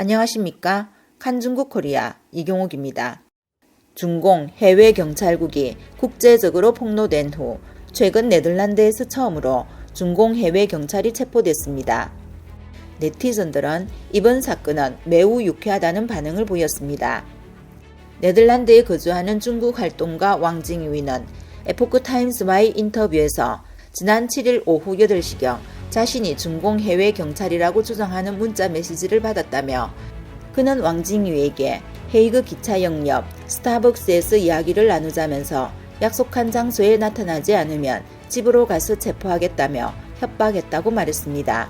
안녕하십니까? 칸중국 코리아 이경옥입니다. 중공 해외 경찰국이 국제적으로 폭로된 후 최근 네덜란드에서 처음으로 중공 해외 경찰이 체포됐습니다. 네티즌들은 이번 사건은 매우 유쾌하다는 반응을 보였습니다. 네덜란드에 거주하는 중국 활동가 왕징유이는 에포크 타임스와의 인터뷰에서 지난 7일 오후 8시경 자신이 중공 해외 경찰이라고 주장하는 문자 메시지를 받았다며 그는 왕징유에게 헤이그 기차 역 옆 스타벅스에서 이야기를 나누자면서 약속한 장소에 나타나지 않으면 집으로 가서 체포하겠다며 협박했다고 말했습니다.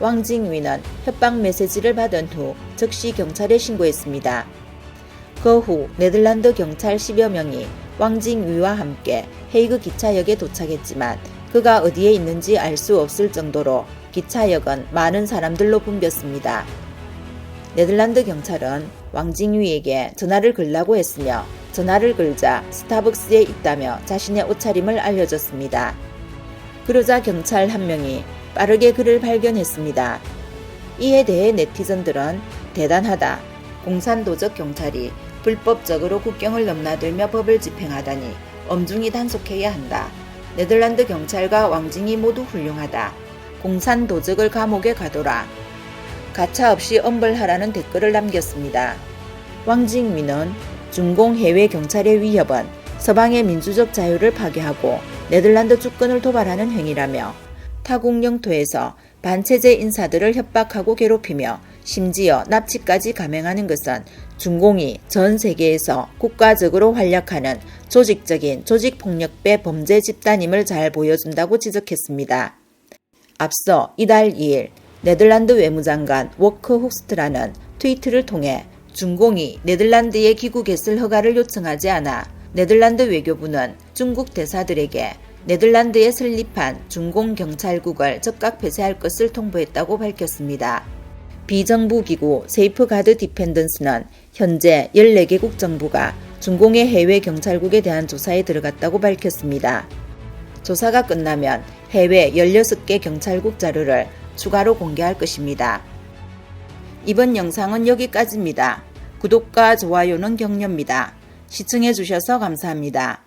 왕징위는 협박 메시지를 받은 후 즉시 경찰에 신고했습니다. 그 후 네덜란드 경찰 10여 명이 왕징위와 함께 헤이그 기차역에 도착했지만 그가 어디에 있는지 알 수 없을 정도로 기차역은 많은 사람들로 붐볐습니다. 네덜란드 경찰은 왕징위에게 전화를 걸라고 했으며 전화를 걸자 스타벅스에 있다며 자신의 옷차림을 알려줬습니다. 그러자 경찰 한 명이 빠르게 그를 발견했습니다. 이에 대해 네티즌들은 대단하다. 공산도적 경찰이 불법적으로 국경을 넘나들며 법을 집행하다니 엄중히 단속해야 한다. 네덜란드 경찰과 왕징이 모두 훌륭하다. 공산 도적을 감옥에 가둬라. 가차 없이 엄벌하라는 댓글을 남겼습니다. 왕징위는 중공 해외 경찰의 위협은 서방의 민주적 자유를 파괴하고 네덜란드 주권을 도발하는 행위라며 타국 영토에서 반체제 인사들을 협박하고 괴롭히며 심지어 납치까지 감행하는 것은 중공이 전 세계에서 국가적으로 활약하는 조직적인 조직폭력배 범죄 집단임을 잘 보여준다고 지적했습니다. 앞서 이달 2일 네덜란드 외무장관 워크 호스트라는 트위트를 통해 중공이 네덜란드에 귀국했을 허가를 요청하지 않아 네덜란드 외교부는 중국 대사들에게 네덜란드에 설립한 중공 경찰국을 즉각 폐쇄할 것을 통보했다고 밝혔습니다. 비정부 기구 세이프가드 디펜던스는 현재 14개국 정부가 중공의 해외 경찰국에 대한 조사에 들어갔다고 밝혔습니다. 조사가 끝나면 해외 16개 경찰국 자료를 추가로 공개할 것입니다. 이번 영상은 여기까지입니다. 구독과 좋아요는 격려입니다. 시청해주셔서 감사합니다.